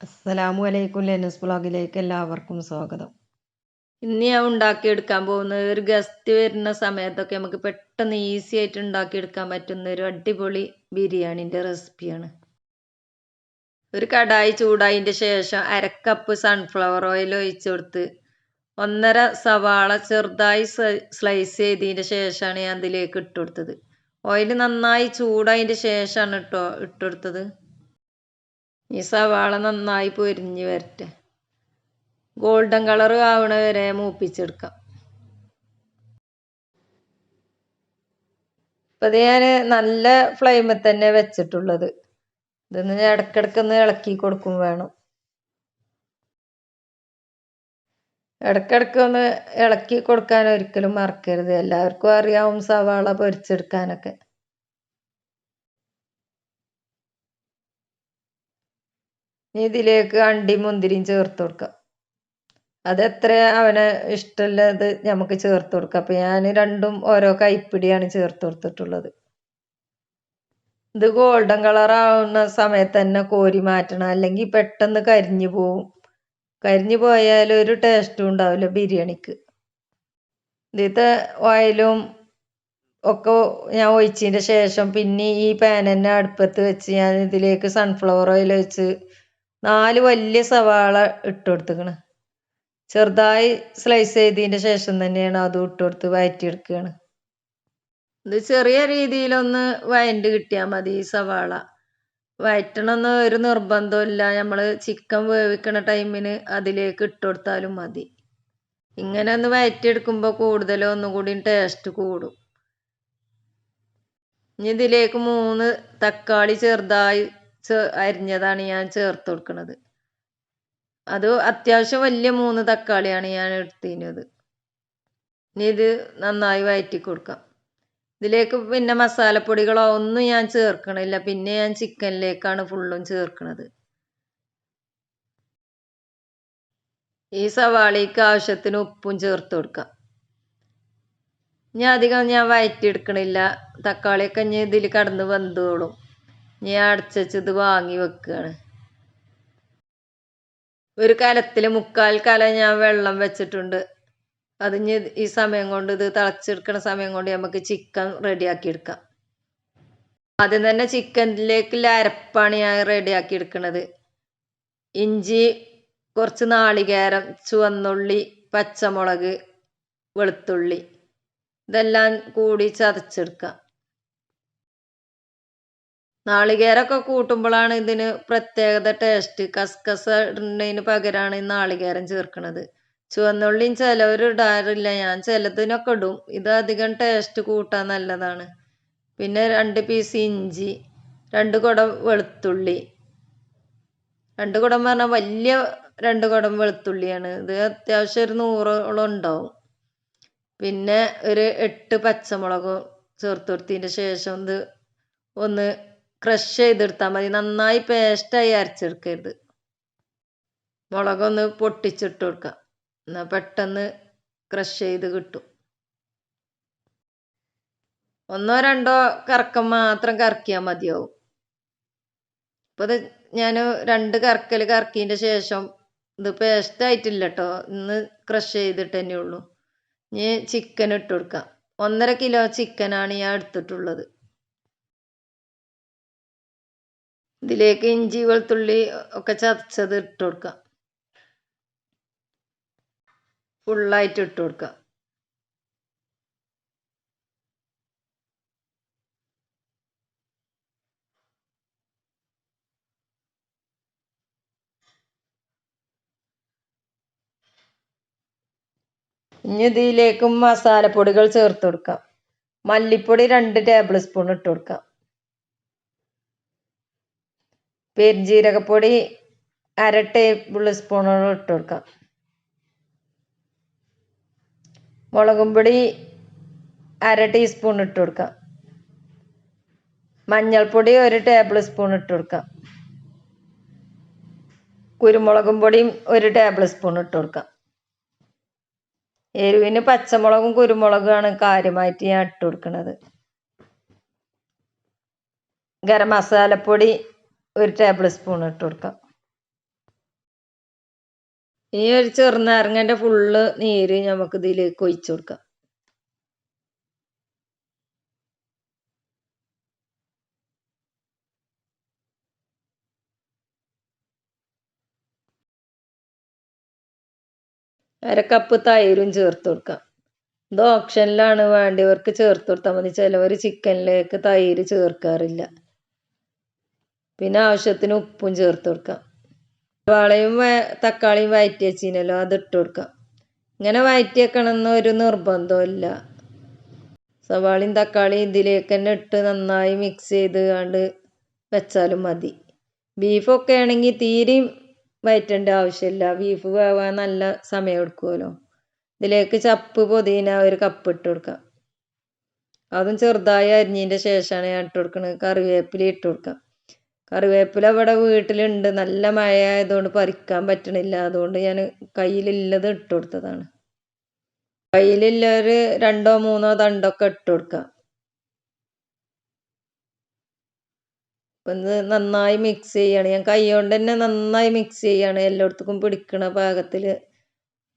അസ്സലാമു അലൈക്കും ലെനസ് ബ്ലോഗിലേക്ക് എല്ലാവർക്കും സ്വാഗതം. ഇന്ന് ഞാൻ ഉണ്ടാക്കിയെടുക്കാൻ പോകുന്നത് ഒരു ഗസ്റ്റ് വരുന്ന സമയത്തൊക്കെ നമുക്ക് പെട്ടെന്ന് ഈസി ആയിട്ട് ഉണ്ടാക്കിയെടുക്കാൻ പറ്റുന്ന ഒരു അടിപൊളി ബിരിയാണിന്റെ റെസിപ്പിയാണ് ഒരു കടായി ചൂടായതിന്റെ ശേഷം അരക്കപ്പ് സൺഫ്ലവർ ഓയിൽ ഒഴിച്ചു കൊടുത്ത് ഒന്നര സവാള ചെറുതായി സ്ലൈസ് ചെയ്തതിന്റെ ശേഷമാണ് ഞാൻ അതിലേക്ക് ഇട്ടുകൊടുത്തത് ഓയിൽ നന്നായി ചൂടായതിന്റെ ശേഷമാണ് ഇട്ടോ ഇട്ടുകൊടുത്തത് ഈ സവാള നന്നായി പൊരിഞ്ഞ് വരട്ടെ. ഗോൾഡൻ കളർ ആവണ വരെ മൂപ്പിച്ചെടുക്കാം. ഇപ്പൊ ഇത് ഞാൻ നല്ല ഫ്ലെയിമിൽ തന്നെ വെച്ചിട്ടുള്ളത്. ഇതൊന്ന് ഇടക്കിടക്കൊന്ന് ഇളക്കി കൊടുക്കും വേണം. ഇടക്കിടക്ക് ഒന്ന് ഇളക്കി കൊടുക്കാൻ ഒരിക്കലും മറക്കരുത്. എല്ലാവർക്കും അറിയാവും സവാള പൊരിച്ചെടുക്കാനൊക്കെ. ഇതിലേക്ക് അണ്ടിയും മുന്തിരിയും ചേർത്ത് കൊടുക്കുക അതെത്ര അവന് ഇഷ്ടമുള്ളത് നമുക്ക് ചേർത്ത് കൊടുക്കാം. അപ്പം ഞാൻ രണ്ടും ഓരോ കൈപ്പിടിയാണ് ചേർത്ത് കൊടുത്തിട്ടുള്ളത്. ഇത് ഗോൾഡൻ കളർ ആവുന്ന സമയത്ത് തന്നെ കോരി മാറ്റണം. അല്ലെങ്കിൽ പെട്ടെന്ന് കരിഞ്ഞു പോവും. കരിഞ്ഞു പോയാൽ ഒരു ടേസ്റ്റും ഉണ്ടാവില്ല ബിരിയാണിക്ക്. ഇതിത്തെ ഓയിലും ഒക്കെ ഞാൻ ഒഴിച്ചതിന്റെ ശേഷം പിന്നെ ഈ പാൻ തന്നെ അടുപ്പത്ത് വെച്ച് ഞാൻ ഇതിലേക്ക് സൺഫ്ലവർ ഓയിൽ വെച്ച് നാല് വലിയ സവാള ഇട്ട് കൊടുത്തേക്കണ്. ചെറുതായി സ്ലൈസ് ചെയ്തതിന്റെ ശേഷം തന്നെയാണ് അതും ഇട്ട് കൊടുത്ത് വഴറ്റിയെടുക്കുകയാണ് ഇത് ചെറിയ രീതിയിലൊന്ന് വഴണ്ട് കിട്ടിയാൽ മതി ഈ സവാള. വഴറ്റണമെന്ന് ഒരു നിർബന്ധമില്ല നമ്മൾ ചിക്കൻ വേവിക്കണ ടൈമിന് അതിലേക്ക് ഇട്ട് കൊടുത്താലും മതി. ഇങ്ങനെ ഒന്ന് വഴറ്റിയെടുക്കുമ്പോൾ കൂടുതലും ഒന്നുകൂടി ടേസ്റ്റ് കൂടും. ഇനി ഇതിലേക്ക് മൂന്ന് തക്കാളി ചെറുതായി അരിഞ്ഞതാണ് ഞാൻ ചേർത്ത് കൊടുക്കുന്നത് അത് അത്യാവശ്യം വലിയ മൂന്ന് തക്കാളിയാണ് ഞാൻ എടുത്തിരുന്നത് ഇനി ഇത് നന്നായി വയറ്റി കൊടുക്കാം. ഇതിലേക്ക് പിന്നെ മസാലപ്പൊടികളോ ഒന്നും ഞാൻ ചേർക്കണില്ല. പിന്നെ ഞാൻ ചിക്കനിലേക്കാണ് ഫുള്ളും ചേർക്കുന്നത് ഈ സവാളയ്ക്ക് ആവശ്യത്തിന് ഉപ്പും ചേർത്ത് കൊടുക്കാം. ഞാൻ അധികം ഞാൻ വഴറ്റിയെടുക്കണില്ല തക്കാളിയൊക്കെ ഇനി ഇതിൽ കടന്ന് വെന്തോളും. ഞാൻ അടച്ചു ഇത് വാങ്ങി വെക്കുകയാണ് ഒരു കലത്തിൽ മുക്കാൽ കല ഞാൻ വെള്ളം വെച്ചിട്ടുണ്ട്. അതിഞ്ഞ് ഈ സമയം കൊണ്ട് ഇത് തിളച്ചെടുക്കുന്ന സമയം കൊണ്ട് നമുക്ക് ചിക്കൻ റെഡിയാക്കി എടുക്കാം. ആദ്യം തന്നെ ചിക്കനിലേക്കുള്ള അരപ്പാണ് ഞാൻ റെഡിയാക്കി എടുക്കുന്നത് ഇഞ്ചി കുറച്ച് നാളികേരം ചുവന്നുള്ളി പച്ചമുളക് വെളുത്തുള്ളി. ഇതെല്ലാം കൂടി ചതച്ചെടുക്കാം. നാളികേരമൊക്കെ കൂട്ടുമ്പോഴാണ് ഇതിന് പ്രത്യേകത ടേസ്റ്റ് കസ്കസ ഇടുന്നതിന് പകരമാണ് ഈ നാളികേരം ചേർക്കുന്നത് ചുവന്നുള്ളിയും ചിലവർ ഇടാറില്ല. ഞാൻ ചിലതിനൊക്കെ ഇടും. ഇത് അധികം ടേസ്റ്റ് കൂട്ടാൻ നല്ലതാണ്. പിന്നെ രണ്ട് പീസ് ഇഞ്ചി രണ്ട് കുടം വെളുത്തുള്ളി. രണ്ട് കുടം പറഞ്ഞാൽ വലിയ രണ്ട് കുടം വെളുത്തുള്ളിയാണ്. ഇത് അത്യാവശ്യം ഒരു നൂറോളം ഉണ്ടാവും. പിന്നെ ഒരു എട്ട് പച്ചമുളകും ചേർത്ത് ശേഷം ഇത് ഒന്ന് ക്രഷ് ചെയ്തെടുത്താൽ മതി. നന്നായി പേസ്റ്റായി അരച്ചെടുക്കരുത്. മുളകൊന്ന് പൊട്ടിച്ചിട്ട് കൊടുക്കാം. എന്നാൽ പെട്ടെന്ന് ക്രഷ് ചെയ്ത് കിട്ടും. ഒന്നോ രണ്ടോ കറക്കം മാത്രം കറക്കിയാൽ മതിയാവും. ഇപ്പോൾ ഞാൻ രണ്ട് കറക്കൽ കറക്കിയതിന്റെ ശേഷം ഇത് പേസ്റ്റ് ആയിട്ടില്ല കേട്ടോ ഇന്ന് ക്രഷ് ചെയ്തിട്ട് തന്നെ ഉള്ളൂ ഇനി ചിക്കൻ ഇട്ട് കൊടുക്കാം. ഒന്നര കിലോ ചിക്കനാണ് ഞാൻ എടുത്തിട്ടുള്ളത്. ഇതിലേക്ക് ഇഞ്ചി വെളുത്തുള്ളി ഒക്കെ ചതച്ചത് ഇട്ട് കൊടുക്കുക ഫുള്ളായിട്ട് ഇട്ട് കൊടുക്കുക ഇനി ഇതിലേക്കും മസാലപ്പൊടികൾ ചേർത്ത് കൊടുക്കാം. മല്ലിപ്പൊടി രണ്ട് ടേബിൾ സ്പൂൺ ഇട്ട് കൊടുക്കാം. പെരുംജീരകപ്പൊടി അര ടേബിൾ സ്പൂണോളം ഇട്ട് കൊടുക്കാം. മുളകും പൊടി അര ടീസ്പൂൺ ഇട്ട് കൊടുക്കാം. മഞ്ഞൾപ്പൊടി ഒരു ടേബിൾ സ്പൂൺ ഇട്ട് കൊടുക്കാം. കുരുമുളകും പൊടിയും ഒരു ടേബിൾ സ്പൂൺ ഇട്ട് കൊടുക്കാം. എരിവിന് പച്ചമുളകും കുരുമുളകുമാണ് കാര്യമായിട്ട് ഞാൻ ഇട്ട് കൊടുക്കുന്നത് ഗരം മസാലപ്പൊടി ഒരു ടേബിൾ സ്പൂൺ ഇട്ട് കൊടുക്കാം. ഈ ഒരു ചെറുനാരങ്ങന്റെ ഫുള്ള് നീര് നമുക്ക് ഇതിലേക്ക് ഒഴിച്ചു കൊടുക്കാം. അര കപ്പ് തൈരും ചേർത്ത് കൊടുക്കാം. ഇത് ഓപ്ഷനിലാണ് വേണ്ടിയവർക്ക് ചേർത്ത് കൊടുത്താൽ മതി. ചിലവർ ചിക്കനിലേക്ക് തൈര് ചേർക്കാറില്ല. പിന്നെ ആവശ്യത്തിന് ഉപ്പും ചേർത്ത് കൊടുക്കാം. സവാളയും തക്കാളിയും വയറ്റി വെച്ചിനല്ലോ അത് ഇട്ട് കൊടുക്കാം. ഇങ്ങനെ വയറ്റി വെക്കണമെന്ന് ഒരു നിർബന്ധമില്ല സവാളയും തക്കാളിയും ഇതിലേക്ക് തന്നെ ഇട്ട് നന്നായി മിക്സ് ചെയ്ത് കണ്ട് വെച്ചാലും മതി. ബീഫൊക്കെ ആണെങ്കിൽ തീരെയും വയറ്റേണ്ട ആവശ്യമില്ല ബീഫ് വേവാൻ നല്ല സമയം എടുക്കുമല്ലോ ഇതിലേക്ക് ചപ്പ് പൊതിന ഒരു കപ്പ് ഇട്ട് കൊടുക്കാം. അതും ചെറുതായി അരിഞ്ഞതിന്റെ ശേഷമാണ് ഞാൻ ഇട്ട് കൊടുക്കുന്നത് കറിവേപ്പില ഇട്ട് കൊടുക്കാം. കറിവേപ്പില ഇവിടെ വീട്ടിലുണ്ട്. നല്ല മഴ ആയതുകൊണ്ട് പറിക്കാൻ പറ്റണില്ല. അതുകൊണ്ട് ഞാൻ കയ്യിലുള്ളത് ഇട്ട് കൊടുത്തതാണ്. കയ്യിലുള്ള ഒരു രണ്ടോ മൂന്നോ തണ്ടൊക്കെ ഇട്ട് കൊടുക്കാം. നന്നായി മിക്സ് ചെയ്യാണ്. ഞാൻ കൈ കൊണ്ട് തന്നെ നന്നായി മിക്സ് ചെയ്യാണ്. എല്ലായിടത്തേക്കും പിടിക്കണ പാകത്തിൽ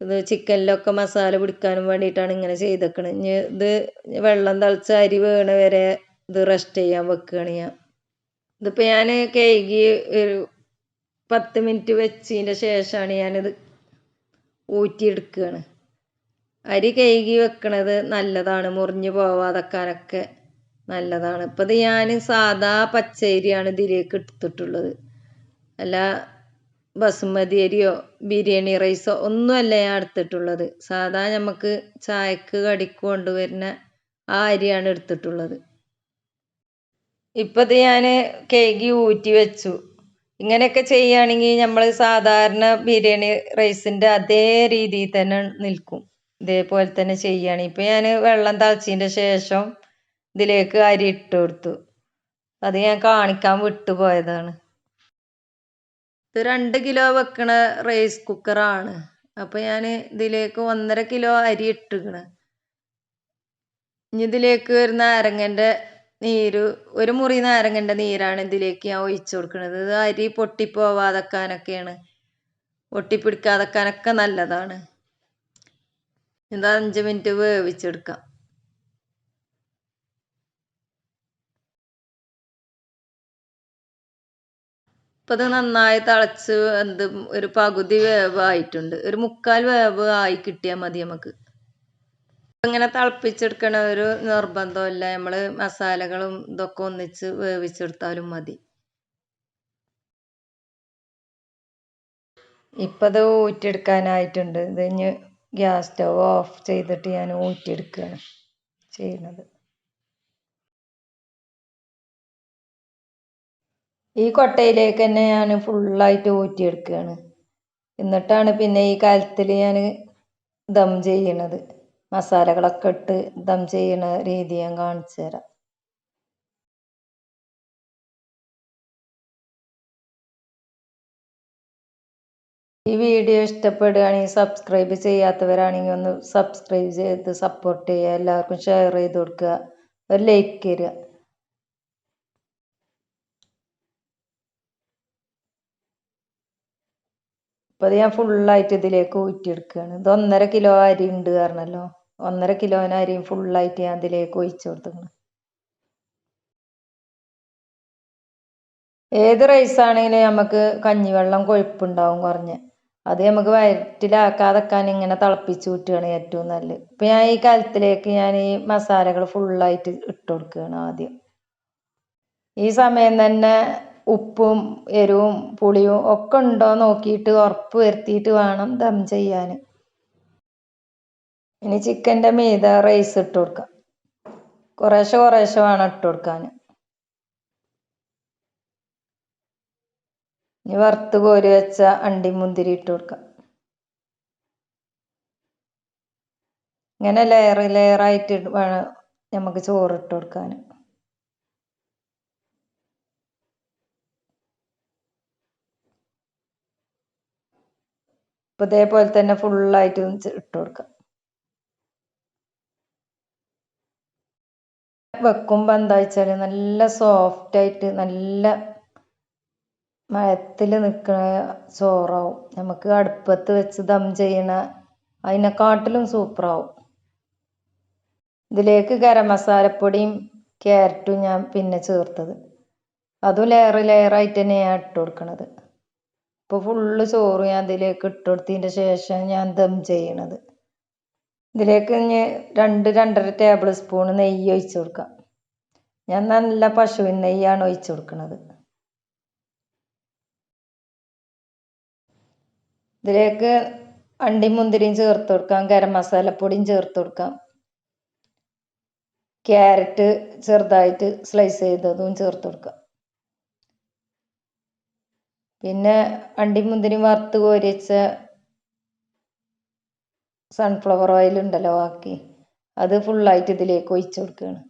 ഇത് ചിക്കനിലൊക്കെ മസാല പിടിക്കാനും വേണ്ടിയിട്ടാണ് ഇങ്ങനെ ചെയ്തേക്കണത് ഇനി ഇത് വെള്ളം തളിച്ച് അരി വീണ വരെ ഇത് റെസ്റ്റ് ചെയ്യാൻ വെക്കുകയാണ് ഞാൻ. ഇതിപ്പോൾ ഞാൻ കഴുകി ഒരു പത്ത് മിനിറ്റ് വെച്ചതിന്റെ ശേഷമാണ് ഞാനിത് ഊറ്റിയെടുക്കുകയാണ് അരി കഴുകി വെക്കണത് നല്ലതാണ്. മുറിഞ്ഞു പോവാതക്കാനൊക്കെ നല്ലതാണ്. ഇപ്പം ഇത് ഞാൻ സാദാ പച്ചരിയാണ് ഇതിലേക്ക് എടുത്തിട്ടുള്ളത്. അല്ല ബസുമതി അരിയോ ബിരിയാണി റൈസോ ഒന്നുമല്ല ഞാൻ എടുത്തിട്ടുള്ളത്. സാധാ നമുക്ക് ചായക്ക് കടിക്ക് കൊണ്ടുവരുന്ന ആ അരിയാണ് എടുത്തിട്ടുള്ളത്. ഇപ്പം ഇത് ഞാൻ കഴുകി ഊറ്റി വെച്ചു. ഇങ്ങനെയൊക്കെ ചെയ്യുകയാണെങ്കിൽ നമ്മൾ സാധാരണ ബിരിയാണി റൈസിന്റെ അതേ രീതിയിൽ തന്നെ നിൽക്കും. ഇതേപോലെ തന്നെ ചെയ്യുകയാണ് ഇപ്പം ഞാൻ വെള്ളം തളച്ചതിന്റെ ശേഷം ഇതിലേക്ക് അരി ഇട്ട് കൊടുത്തു. അത് ഞാൻ കാണിക്കാൻ വിട്ടുപോയതാണ്. ഇത് രണ്ട് കിലോ വെക്കണ റൈസ് കുക്കറാണ്. അപ്പോൾ ഞാൻ ഇതിലേക്ക് ഒന്നര കിലോ അരി ഇട്ടിക്കണ് ഇനി ഇതിലേക്ക് ഒരു നാരങ്ങന്റെ നീര് ഒരു മുറി നാരങ്ങന്റെ നീരാണ് ഇതിലേക്ക് ഞാൻ ഒഴിച്ചു കൊടുക്കുന്നത് ഇത് അരി പൊട്ടിപ്പോവാതെക്കാനൊക്കെയാണ്. പൊട്ടിപ്പിടിക്കാതെക്കാനൊക്കെ നല്ലതാണ്. എന്താ അഞ്ച് മിനിറ്റ് വേവിച്ചെടുക്കാം. ഇപ്പം ഇത് നന്നായി തിളച്ച് എന്ത് ഒരു പകുതി വേവ് ആയിട്ടുണ്ട് ഒരു മുക്കാൽ വേവ് ആയി കിട്ടിയാൽ മതി നമുക്ക് ഇങ്ങനെ തിളപ്പിച്ചെടുക്കണ ഒരു നിർബന്ധമില്ല. നമ്മൾ മസാലകളും ഇതൊക്കെ ഒന്നിച്ച് വേവിച്ചെടുത്താലും മതി. ഇപ്പം ഇത് ഊറ്റിയെടുക്കാനായിട്ടുണ്ട്. ഇത് ഇനി ഗ്യാസ് സ്റ്റവ് ഓഫ് ചെയ്തിട്ട് ഞാൻ ഊറ്റിയെടുക്കുകയാണ് ചെയ്യുന്നത്. ഈ കൊട്ടയിലേക്ക് തന്നെ ഞാൻ ഫുള്ളായിട്ട് ഊറ്റിയെടുക്കുകയാണ് എന്നിട്ടാണ് പിന്നെ ഈ കാലത്തിൽ ഞാൻ ദം ചെയ്യണത്. മസാലകളൊക്കെ ഇട്ട് ദം ചെയ്യണ രീതി ഞാൻ കാണിച്ചു തരാം. ഈ വീഡിയോ ഇഷ്ടപ്പെടുകയാണെങ്കിൽ സബ്സ്ക്രൈബ് ചെയ്യാത്തവരാണെങ്കിൽ ഒന്ന് സബ്സ്ക്രൈബ് ചെയ്ത് സപ്പോർട്ട് ചെയ്യുക. എല്ലാവർക്കും ഷെയർ ചെയ്ത് കൊടുക്കുക. ഒരു ലൈക്ക് തരിക. അപ്പോൾ അത് ഞാൻ ഫുള്ളായിട്ട് ഇതിലേക്ക് ഊറ്റിയെടുക്കുകയാണ് ഇത് ഒന്നര കിലോ അരി ഉണ്ട് കാരണമല്ലോ ഒന്നര കിലോന് അരിയും ഫുള്ളായിട്ട് ഞാൻ ഇതിലേക്ക് ഒഴിച്ചു കൊടുത്തിട്ടുണ്ട്. ഏത് റൈസ് ആണെങ്കിലും നമുക്ക് കഞ്ഞിവെള്ളം കൊഴുപ്പുണ്ടാവും കുറഞ്ഞ്. അത് നമുക്ക് വയറ്റിലാക്കാതെക്കാൻ ഇങ്ങനെ തിളപ്പിച്ച് ഊറ്റുകയാണ് ഏറ്റവും നല്ലത്. ഇപ്പം ഞാൻ ഈ കലത്തിലേക്ക് ഞാൻ ഈ മസാലകൾ ഫുള്ളായിട്ട് ഇട്ട് കൊടുക്കുകയാണ് ആദ്യം. ഈ സമയം തന്നെ ഉപ്പും എരിവും പുളിയും ഒക്കെ ഉണ്ടോ നോക്കിയിട്ട് ഉറപ്പ് വരുത്തിയിട്ട് വേണം ദം ചെയ്യാൻ. ഇനി ചിക്കന്റെ മീത റൈസ് ഇട്ട് കൊടുക്കാം. കുറേശ്ശെ കുറേശ്ശെ വേണം ഇട്ട് കൊടുക്കാൻ. ഇനി വറുത്ത് കോരി വെച്ച അണ്ടി മുന്തിരി ഇട്ട് കൊടുക്കാം. ഇങ്ങനെ ലെയർ ലെയറായിട്ട് വേണം നമുക്ക് ചോറ് ഇട്ട് കൊടുക്കാൻ. ഇപ്പം ഇതേപോലെ തന്നെ ഫുള്ളായിട്ട് ഇട്ട് കൊടുക്കാം. വെക്കുമ്പോൾ എന്താ വെച്ചാൽ നല്ല സോഫ്റ്റ് ആയിട്ട് നല്ല മയത്തിൽ നിൽക്കണ ചോറാവും. നമുക്ക് അടുപ്പത്ത് വെച്ച് ദം ചെയ്യണ അതിനെക്കാട്ടിലും സൂപ്പറാവും. ഇതിലേക്ക് ഗരം മസാലപ്പൊടിയും ക്യാരറ്റും ഞാൻ പിന്നെ ചേർത്തത്. അതും ലെയർ ലെയറായിട്ട് തന്നെ ഞാൻ ഇട്ട് കൊടുക്കണത്. ഇപ്പോൾ ഫുള്ള് ചോറ് ഞാൻ ഇതിലേക്ക് ഇട്ട് കൊടുത്തതിന്റെ ശേഷം ഞാൻ ദം ചെയ്യണത്. ഇതിലേക്ക് ഇനി രണ്ട് രണ്ടര ടേബിൾ സ്പൂൺ നെയ്യ് ഒഴിച്ച് കൊടുക്കാം. ഞാൻ നല്ല പശുവിൻ നെയ്യാണ് ഒഴിച്ച് കൊടുക്കുന്നത് ഇതിലേക്ക് അണ്ടി മുന്തിരിയും ചേർത്ത് കൊടുക്കാം ഗരം മസാലപ്പൊടിയും ചേർത്ത് കൊടുക്കാം. ക്യാരറ്റ് ചെറുതായിട്ട് സ്ലൈസ് ചെയ്തതും ചേർത്ത് കൊടുക്കാം. പിന്നെ അണ്ടിയും മുന്തിരിയും വറുത്ത് കോരി സൺഫ്ലവർ ഓയിൽ ഉണ്ടല്ലോ ബാക്കി അത് ഫുള്ളായിട്ട് ഇതിലേക്ക് ഒഴിച്ചു കൊടുക്കുകയാണ്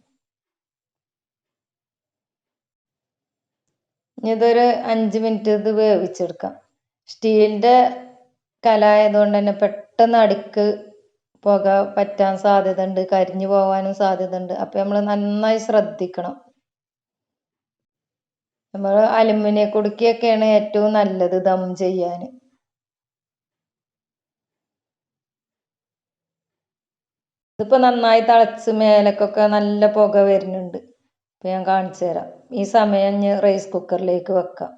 ഇനി ഇതൊരു അഞ്ച് മിനിറ്റ് ഇത് വേവിച്ചെടുക്കാം. സ്റ്റീലിന്റെ കലായതുകൊണ്ട് തന്നെ പെട്ടെന്ന് അടുക്ക് പുക പറ്റാൻ സാധ്യത ഉണ്ട് കരിഞ്ഞു പോകാനും സാധ്യത ഉണ്ട് അപ്പം നമ്മൾ നന്നായി ശ്രദ്ധിക്കണം. നമ്മൾ അലുമിനിയ കുടുക്കിയൊക്കെയാണ് ഏറ്റവും നല്ലത് ദം ചെയ്യാൻ ഇതിപ്പോൾ നന്നായി തിളച്ച് മേലക്കൊക്കെ നല്ല പുക വരുന്നുണ്ട്. ഇപ്പം ഞാൻ കാണിച്ചു തരാം. ഈ സമയം ഞാൻ റൈസ് കുക്കറിലേക്ക് വെക്കാം.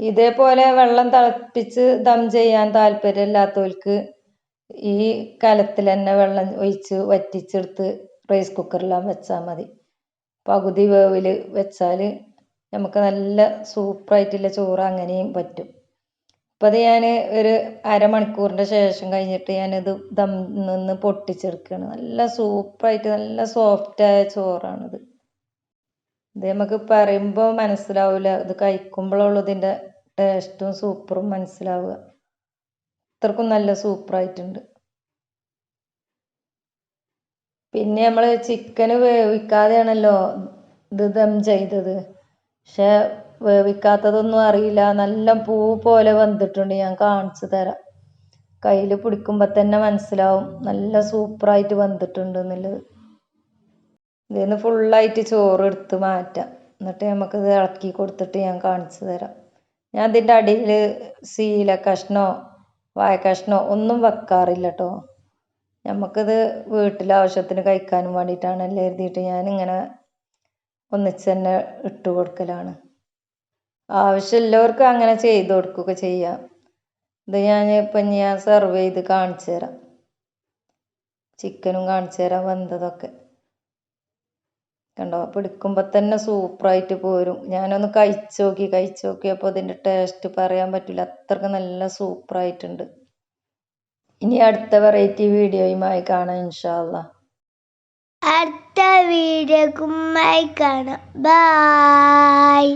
ഇതേപോലെ വെള്ളം തിളപ്പിച്ച് ദം ചെയ്യാൻ താല്പര്യമില്ലാത്തവർക്ക് ഈ കലത്തിൽ തന്നെ വെള്ളം ഒഴിച്ച് വറ്റിച്ചെടുത്ത് റൈസ് കുക്കറിലാൻ വെച്ചാൽ മതി. പകുതി വേവിൽ വെച്ചാൽ നമുക്ക് നല്ല സൂപ്പറായിട്ടുള്ള ചോറ് അങ്ങനെയും പറ്റും. അപ്പോൾ അത് ഞാൻ ഒരു അരമണിക്കൂറിന്റെ ശേഷം കഴിഞ്ഞിട്ട് ഞാനത് ദം നിന്ന് പൊട്ടിച്ചെടുക്കുകയാണ് നല്ല സൂപ്പറായിട്ട് നല്ല സോഫ്റ്റായ ചോറാണിത്. ഇത് നമുക്ക് പറയുമ്പോൾ മനസ്സിലാവില്ല ഇത് കഴിക്കുമ്പോഴുള്ള ഇതിന്റെ ടേസ്റ്റും സൂപ്പറും മനസ്സിലാവുക. അത്രക്കും നല്ല സൂപ്പറായിട്ടുണ്ട് പിന്നെ നമ്മൾ ചിക്കന് വേവിക്കാതെയാണല്ലോ ഇത് ദം ചെയ്തത്. പക്ഷെ വേവിക്കാത്തതൊന്നും അറിയില്ല. നല്ല പൂ പോലെ വെന്തിട്ടുണ്ട് ഞാൻ കാണിച്ചു തരാം. കയ്യിൽ പിടിക്കുമ്പോൾ തന്നെ മനസ്സിലാവും. നല്ല സൂപ്പറായിട്ട് വെന്തിട്ടുണ്ട് എന്നുള്ളത് ഇതിൽ നിന്ന് ഫുള്ളായിട്ട് ചോറ് എടുത്ത് മാറ്റാം. എന്നിട്ട് നമുക്കിത് ഇളക്കി കൊടുത്തിട്ട് ഞാൻ കാണിച്ചു തരാം. ഞാൻ ഇതിന്റെ അടിയിൽ സീല കഷ്ണോ വായ കഷ്ണോ ഒന്നും വെക്കാറില്ല കേട്ടോ നമുക്കിത് വീട്ടിലെ ആവശ്യത്തിന് കഴിക്കാനും എല്ലാം എഴുതിയിട്ട് ഞാനിങ്ങനെ ഒന്നിച്ച് തന്നെ ഇട്ട് കൊടുക്കലാണ്. ആവശ്യമുള്ളവർക്ക് അങ്ങനെ ചെയ്ത് കൊടുക്കുകയൊക്കെ ചെയ്യാം. ഇത് ഞാൻ ഇപ്പം ഞാൻ സെർവ് ചെയ്ത് കാണിച്ചു തരാം. ചിക്കനും കാണിച്ചു തരാം വെന്തതൊക്കെ. കണ്ടോ? പിടിക്കുമ്പോൾ തന്നെ സൂപ്പറായിട്ട് പോരും. ഞാനൊന്ന് കഴിച്ചു നോക്കി കഴിച്ചു നോക്കിയപ്പോൾ അതിന്റെ ടേസ്റ്റ് പറയാൻ പറ്റില്ല അത്രയ്ക്ക് നല്ല സൂപ്പറായിട്ടുണ്ട് ഇനി അടുത്ത വെറൈറ്റി വീഡിയോയുമായി കാണാം ഇൻഷാല്ല അടുത്ത വീഡിയോക്കുമായി കാണാം. ബൈ